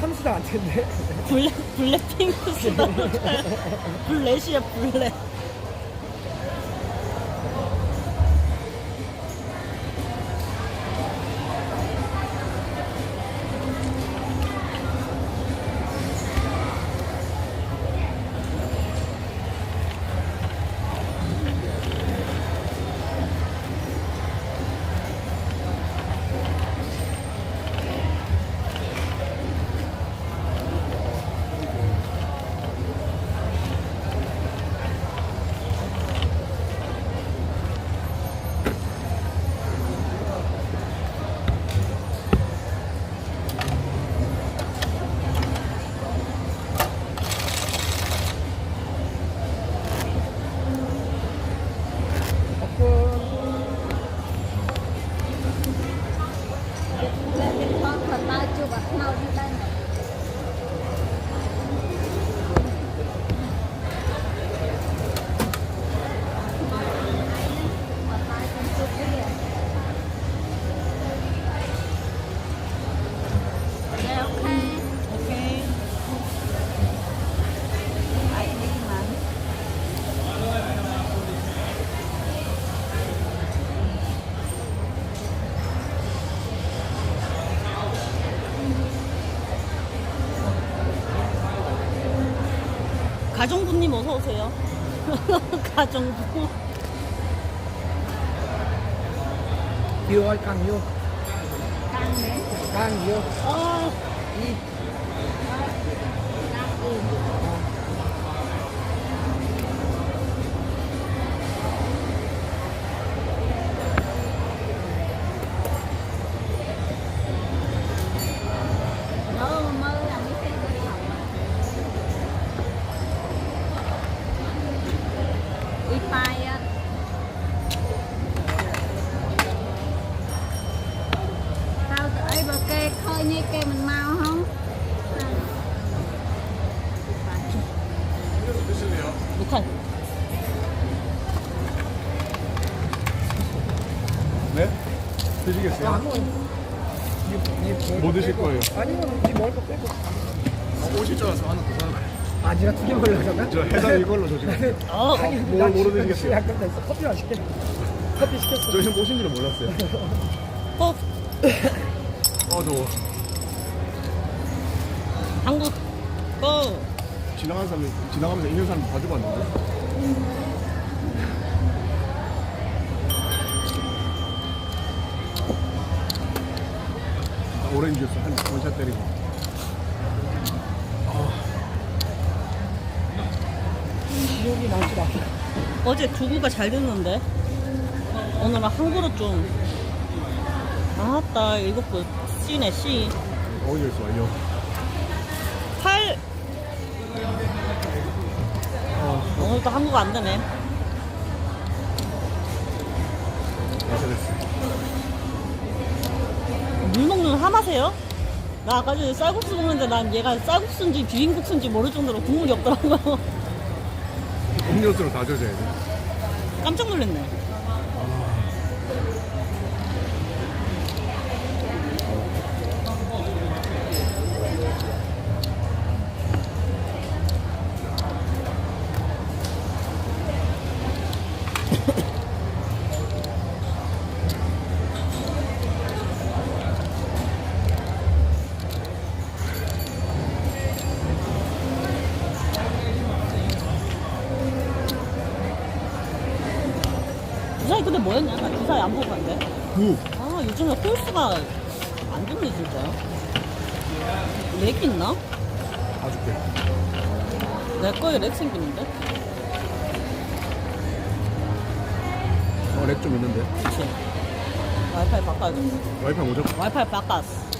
감수도 안 텐데. 블랙, 블랙핑크 수다. 블랙이야, 블랙. 가정부님 어서 오세요. 가정부. Căng đấy. Càng nhiều. 아, Đi. 네? 드시겠어요? 뭐 드실 거예요? 아니면 네 먹을 거 빼고. 오실 줄 알아서 하나 더 사는 거예요. 아, 네가 두개 먹으려고 저 해당 이걸로 저 지금. 어, 아니, 뭐, 나 뭐로 드시겠어요? 약간 나 있어. 커피 안 시켰어. 커피 시켰어. 저 지금 오신 줄은 몰랐어요. 어, 아, 더워. 한국. 고. 지나가는 사람이, 지나가면서 있는 사람 봐주고 왔는데. 오렌지 주스 한 원샷 때리고. 기억이 나지 마. 어제 두부가 잘 됐는데. 오늘은 한 그릇 좀. 아따, 이것 도 씨네, 씨. 어디 있어 완료 8. 어, 오늘도 한국어 안 되네. 됐어 물 먹는 하마세요? 나 아까 전에 쌀국수 먹는데 난 얘가 쌀국수인지 비빔국수인지 모를 정도로 국물이 없더라고요. 음료수로 다 젖어야 돼 깜짝 놀랐네. 홀수가 안 진짜. 렉 있나? 봐줄게 내 거에 렉 생기는데? 어 렉 좀 있는데 그치? 와이파이 바꿔야 돼. 와이파이 뭐죠? 와이파이 바꿨어.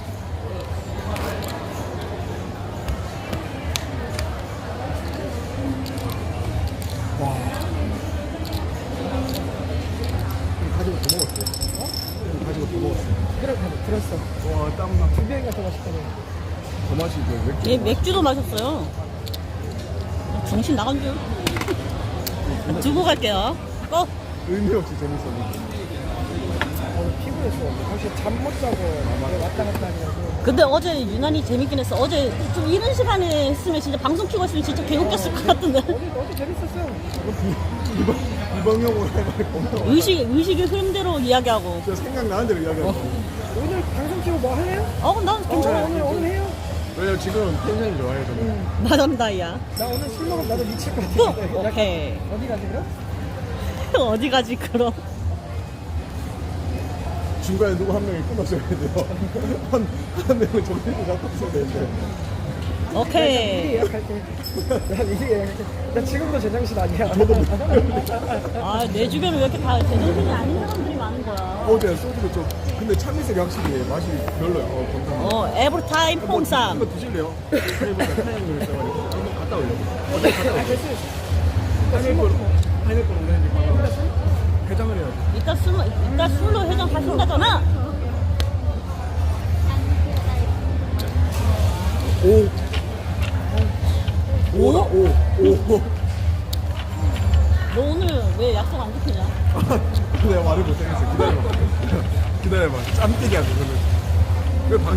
들었어. 와 땀나 두 병이가 더 맛있다고. 더 맥주 얘 맥주도 마셨어요. 정신 나간 줄. 두고 갈게요. 고! 의미 없이 재밌었는데 오늘 피곤했어. 사실 잠 못 자고 왔다 갔다 하냐고. 근데 어제 유난히 재밌긴 했어. 어제 좀 이런 시간에 했으면 진짜 방송 키고 했으면 진짜 개웃겼을 것 같은데. 어제, 어제 재밌었어. 이번 이번용으로 해가지고 의식, 의식의 흐름대로 이야기하고. 저 생각나는 대로 이야기하고 오늘 방송 키고 뭐 할래요? 어, 난 어, 괜찮아. 오늘, 오늘 해요? 왜냐면 지금 텐션이 좋아요 저는 마담 다이야. 나 오늘 술 먹으면 나도 미칠 것 또! 같아. 오케이. 어디 가지, 그럼? 어디 가지, 그럼. 중간에 누구 한 명이 끊어줘야 돼요 한, 한 명은 정신을 잡고 있어야 되는데 오케이. 예약할 때. 나 미리 예약할 때. 나 지금도 제정신 아니야. 아, 내 주변에 왜 이렇게 다 제정신이 아닌 사람들이 많은 거야. 어제 소주도 좀 근데 참이슬이 확실히 맛이 별로야 어 감사합니다 어, 에브리타임 뭐, 퐁쌈. 이거 드실래요? 파인애플 있어가지고 한번 갔다 오려고 어제 갔다 아, 오려고 됐어. 파인애플 파인애플 오렌지 해장을 해야지 이따 술, 이따 술로 회장 하신다잖아.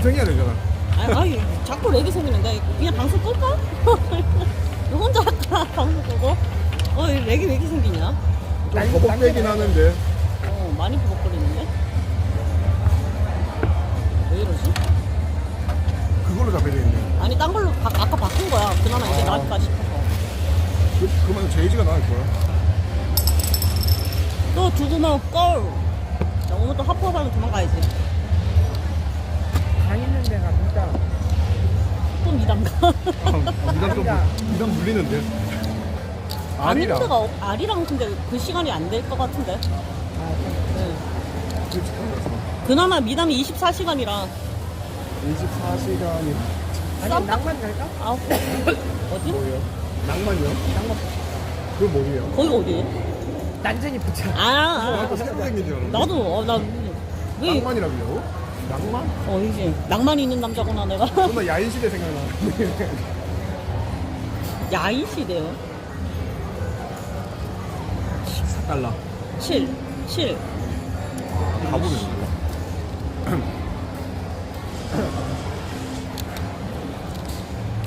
방송해야 되잖아 아니, 아니 자꾸 렉이 생기는데 그냥 방송 끌까? 너 혼자 할까? 방송 끄고? 어, 이 렉이 왜 이렇게 생기냐? 좀 버벅대긴 하는데 아리랑 근데 그 시간이 안 될 것 같은데. 아, 네. 그나마 미담이 24시간이라. 24시간이 아니, 쌈- 낭만 갈까? 아, 어디? 뭐예요? 낭만이요? 낭만. 그건 뭐예요? 거기 어디? 난쟁이 붙여. 아, 아, 나도 아. 새로 생긴 줄 알았는데 나도, 어, 나, 왜, 낭만이라고요? 낭만? 어, 이제, 낭만이 있는 남자구나, 내가. 정말 야인시대 생각나는데 야인 시대요. 달러 7, 7. 가보겠습니다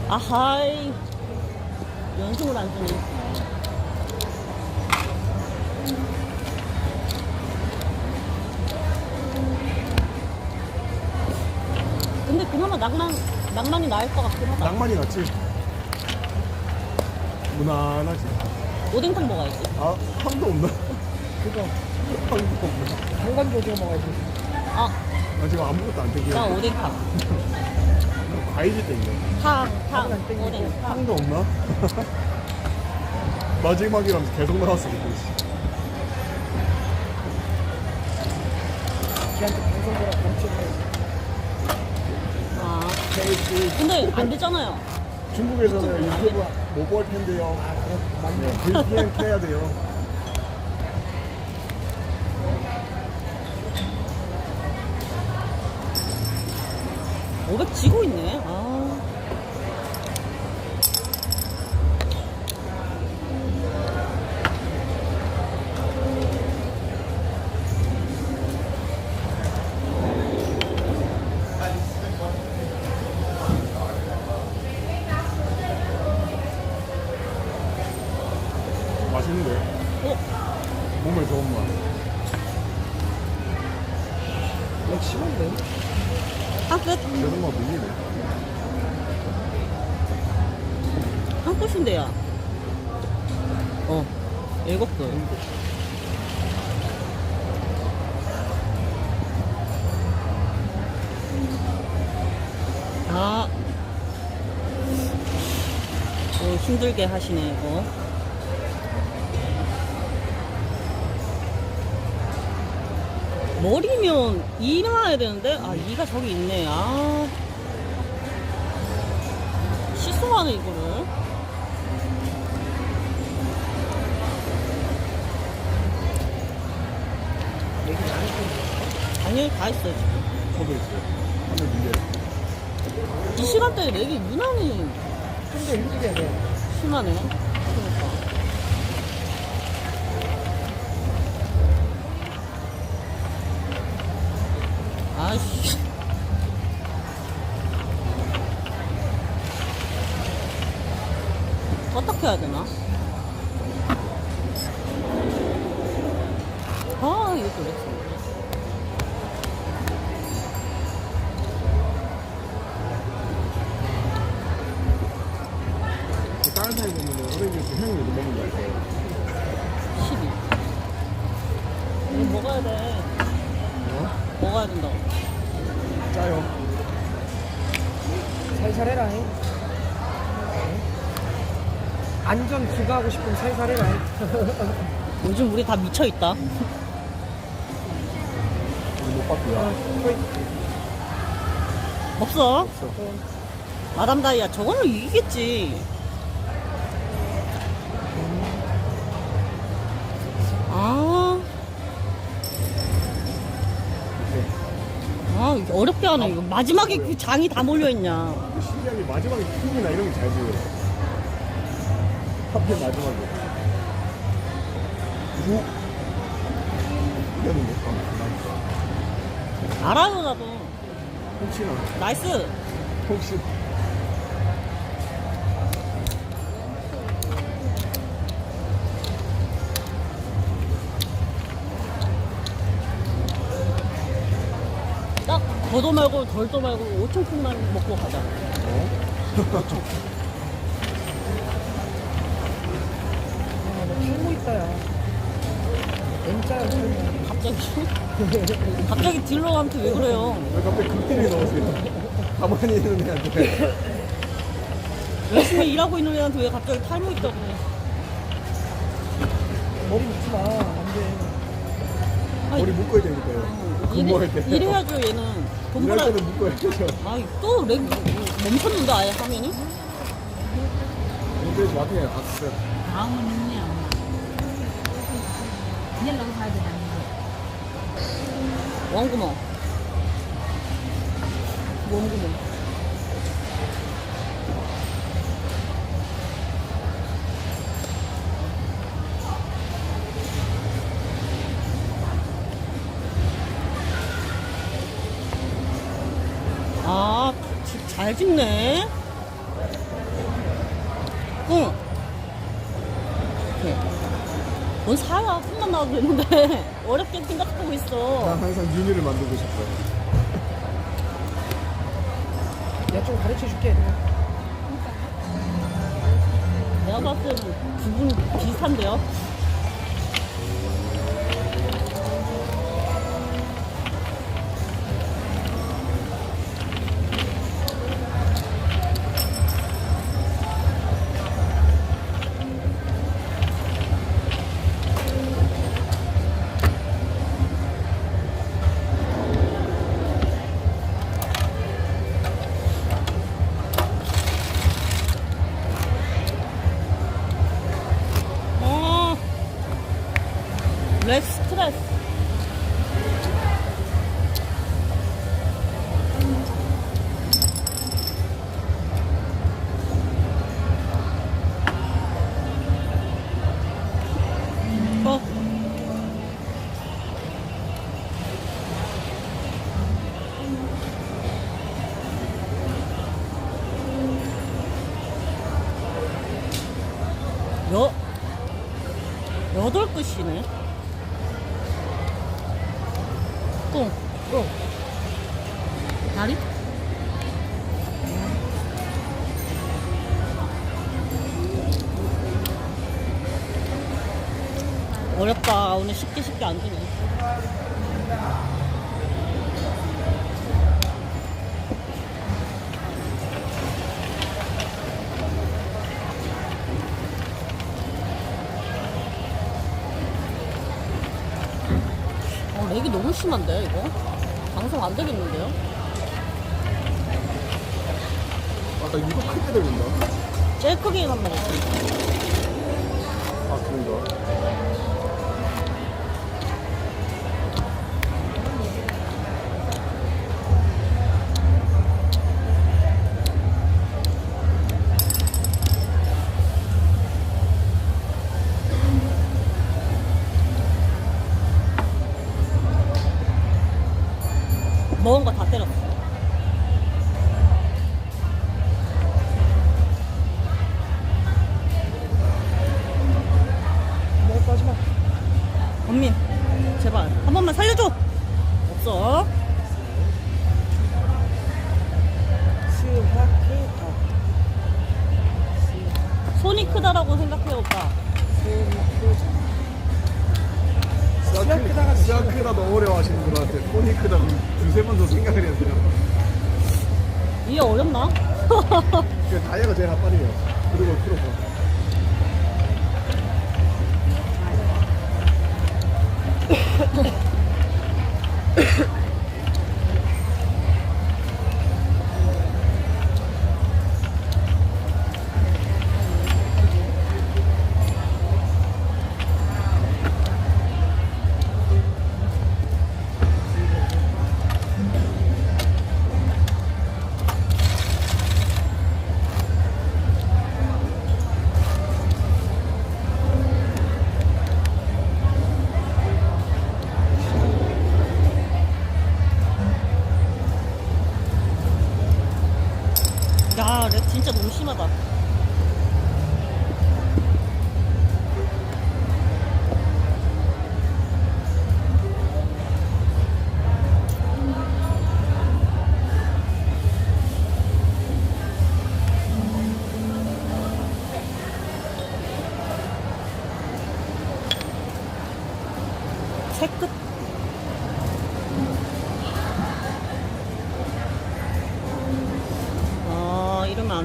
아하이. 연속을 안 주니. 근데 그나마 낭만, 낭만이 나을 것 같긴 하다. 낭만이 낫지 무난하지 오뎅탕 먹어야지. 아 황도 없나? 그거. 황도 없나? 한건 조져 먹어야지. 아, 나 지금 아무것도 안 나 땡겨 오뎅탕. 과일이 땡겨 탕, 탕. 오뎅탕. 황도 없나? 마지막이라면서 계속 나왔어 그때 걔한테 방송 보라 가르쳐 줘야지. 아. 근데 안 되잖아요. 중국에서는 유튜브 못 볼 텐데요. 맞네. VPN 켜야 돼요. 오백 지고 있네. 힘들게 하시네, 이거. 머리면 이 나와야 되는데, 아, 이가 저기 있네. 아. 실수하네, 이거를. 당연히 다 있어요, 지금. 저도 있어요. 하늘 밀려요. 이 시간대에 렉이 유난히 좀더 힘들게 돼. 심하네. 그러니까. 아이씨. 먹어야 된다고. 짜요. 살살 해라. 잉. 안전 부가하고 싶으면 살살 해라. 잉. 요즘 우리 다 미쳐 있다. 이거 못 봤고요. 거의 없어. 없어. 마담 다이아 저거는 이기겠지. 어렵게 하네. 이거 마지막에 그 장이 다 몰려있냐. 그 신기하게 마지막에 춤이나 이런 게 잘 보여요. 하필 마지막에. 오! 이거는 못 가. 알아요, 나도. 혹시나, 나이스. 혹시. 더도 말고 덜도 말고 5천 푼만 먹고 가자. 아, 너 탈모 있다, 야. M자야, 탈모. 갑자기. 갑자기 딜러한테 왜 그래요? 왜 갑자기 극딜이 나오세요? 가만히 있는 애한테. 열심히 일하고 있는 애한테 왜 갑자기 탈모 있다고. 머리 묶지 마. 안 돼. 머리 묶어야 되니까요. 근무할 때. 일해, 일해야죠, 얘는. 돈 일할 벌어. 때는 묶어야죠. 아이, 또 렉, 멈췄는데, 아예? 근데 나중에 갔어요. 다음은 있네 엄마 연락 사야 되나 왕구멍. 원구멍. 짓네. 응. 뭔 사야? 손만 나와도 되는데. 어렵게 생각하고 있어. 난 항상 윤희를 만들고 싶어요. 내가 좀 가르쳐 줄게. 내가 봤을 때는 두분 비슷한데요? 끝이네. กุ้.กุ้. 다리? 어렵다. 오늘 쉽게 쉽게 안 주네. 너무 심한데, 이거? 방송 안 되겠는데요? 아까 이거 크게 들린다. 제일 크게만 먹었어. 아, 그런가? 먹은 거 다 때렸어.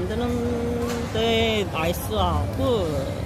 되는데, 나이스하고.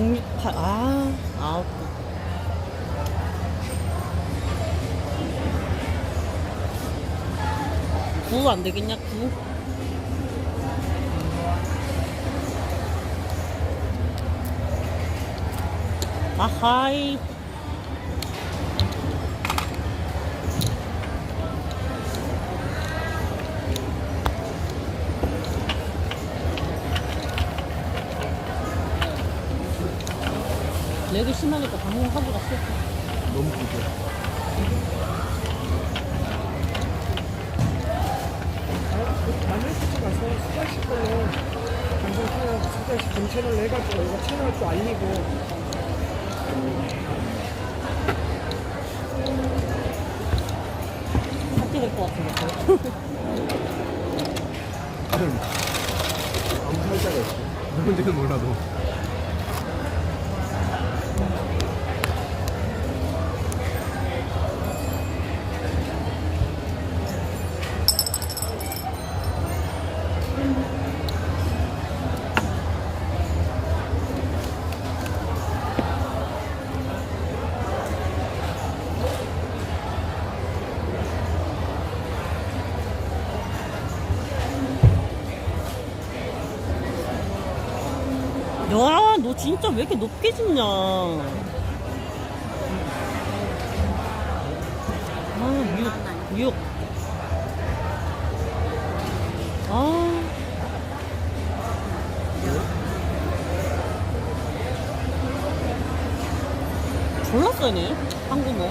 육, 육, 팔, 아, 아홉. 구안 되겠냐, 구? 아하이. 심하니까. 너무. 마늘 수치 가서 수자씨 걸로 방송 채널, 수자씨 본 채널 해가지고 이거 채널 또 알리고 삭제 될것 같은데. 아무 살자가 있어. 누군지는 몰라도. 왜 이렇게 높게 짓냐? 아, 미역, 미역. 아. 졸라 세네, 한국어.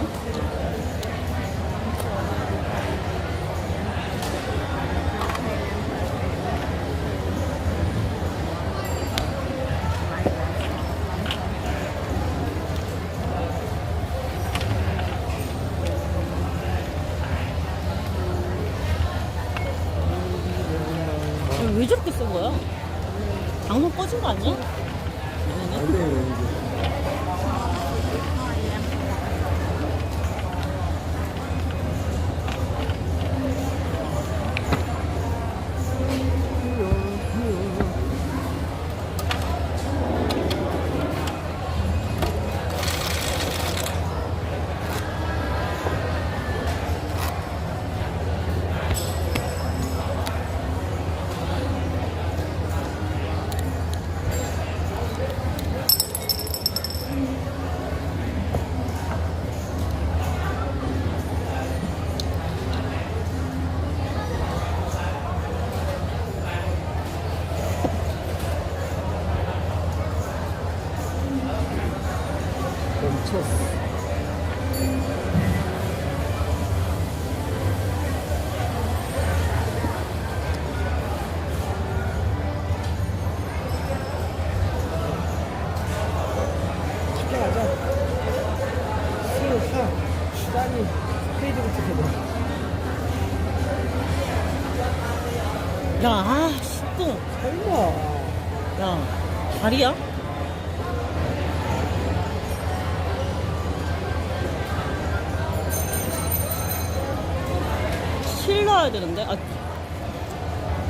실 넣어야 되는데? 아,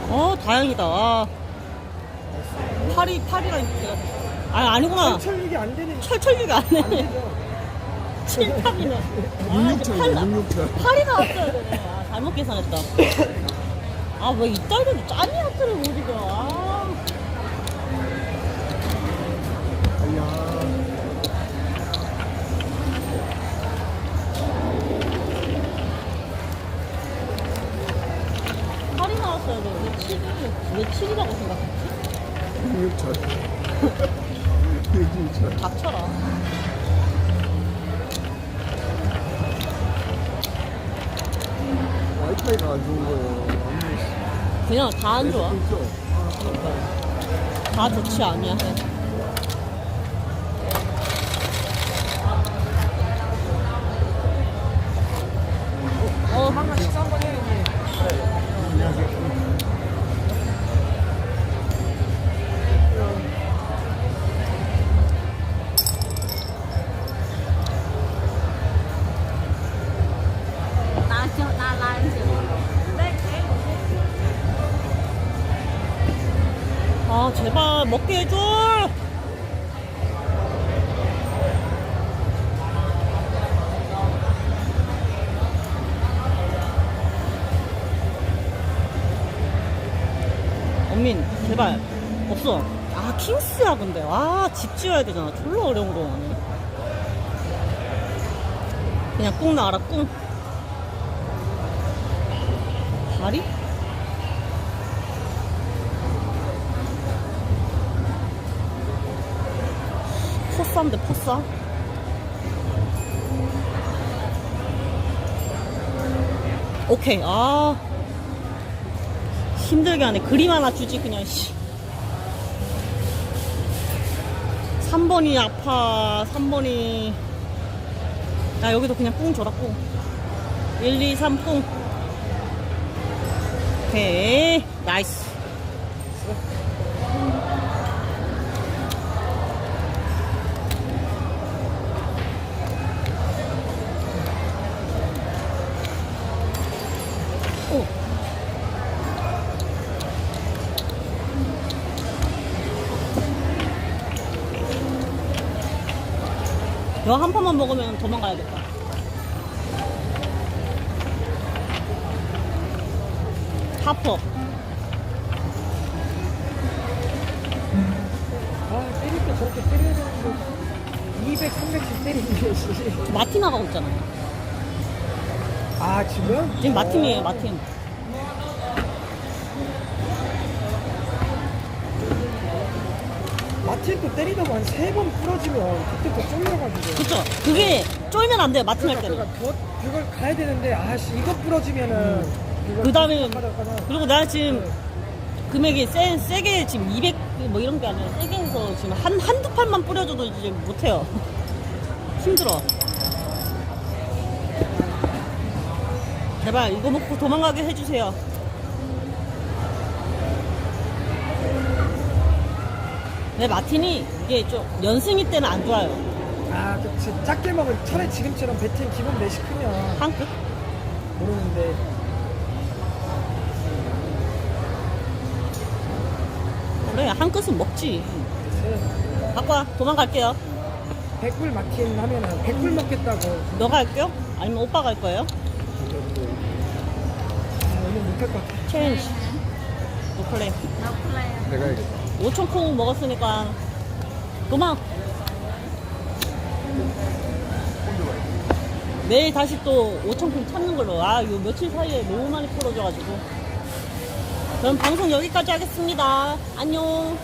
어, 다행이다. 아, 팔이, 팔이가, 내가, 아, 아니구나. 철육이 안 되는 철철리가 안 칠팔이네. 아, 66차네, 66차. 팔이 나왔어야 되네. 아, 잘못 계산했다. 아, 왜 이딸들도 짠이 하트를 못 이겨. 아. 아 왜 7이라고 생각했지? 66차. 66차. 닥쳐라. 와이파이가 안 좋은 거예요. 그냥 다 안 좋아. 그렇죠? 다 좋지 아니야. 어, 씌워야 되잖아. 졸라 어려운 거 아니야. 그냥 꿈 나와라, 꿈. 다리? 포싸인데, 포싸? 오케이, 아. 힘들게 하네. 그림 하나 주지, 그냥, 씨. 3번이 아파. 3번이. 야, 여기도 그냥 뿡 줘라, 뿡. 1, 2, 3, 뿡. 오케이. 나이스. 이거 한 판만 먹으면 도망가야겠다. 하퍼. 아 때릴 때 저렇게 때려야 되는데 200, 300씩 때리는데 씨. 마틴 나가고 있잖아. 아 지금? 지금 마틴이에요, 마틴. 마틴 또 때리다가 한세번 부러지면 그때 또 쫄려가지고 그쵸? 그게 쫄면 안 돼요, 마틴 할 그러니까, 때는. 그러니까 더 그걸 가야 되는데 아씨 이거 부러지면은 이거 그 다음에, 깜빡하다가 그리고 나 지금 금액이 세, 세게 지금 200, 뭐 이런 게 아니라 세게 해서 지금 한, 한두 판만 뿌려줘도 이제 못해요. 힘들어. 제발 이거 먹고 도망가게 해주세요. 내 마틴이 이게 좀 연승이 때는 안 좋아요. 아 그치 작게 먹은 차라리 지금처럼 배팅 기본 매시 크면 한 끝? 모르는데 그래, 한 끝은 먹지. 글쎄, 갖고 와, 도망갈게요. 100불 마틴 하면은 100불 먹겠다고 너가 할게요? 아니면 오빠가 할 거예요? 아 오늘 못할 것 같아 체인지. 노플레이. No plan. 내가 해야겠다 5천 콩 먹었으니까 도망. 내일 다시 또 5천 콩 찾는 걸로. 아, 요 며칠 사이에 너무 많이 풀어줘가지고. 그럼 방송 여기까지 하겠습니다. 안녕.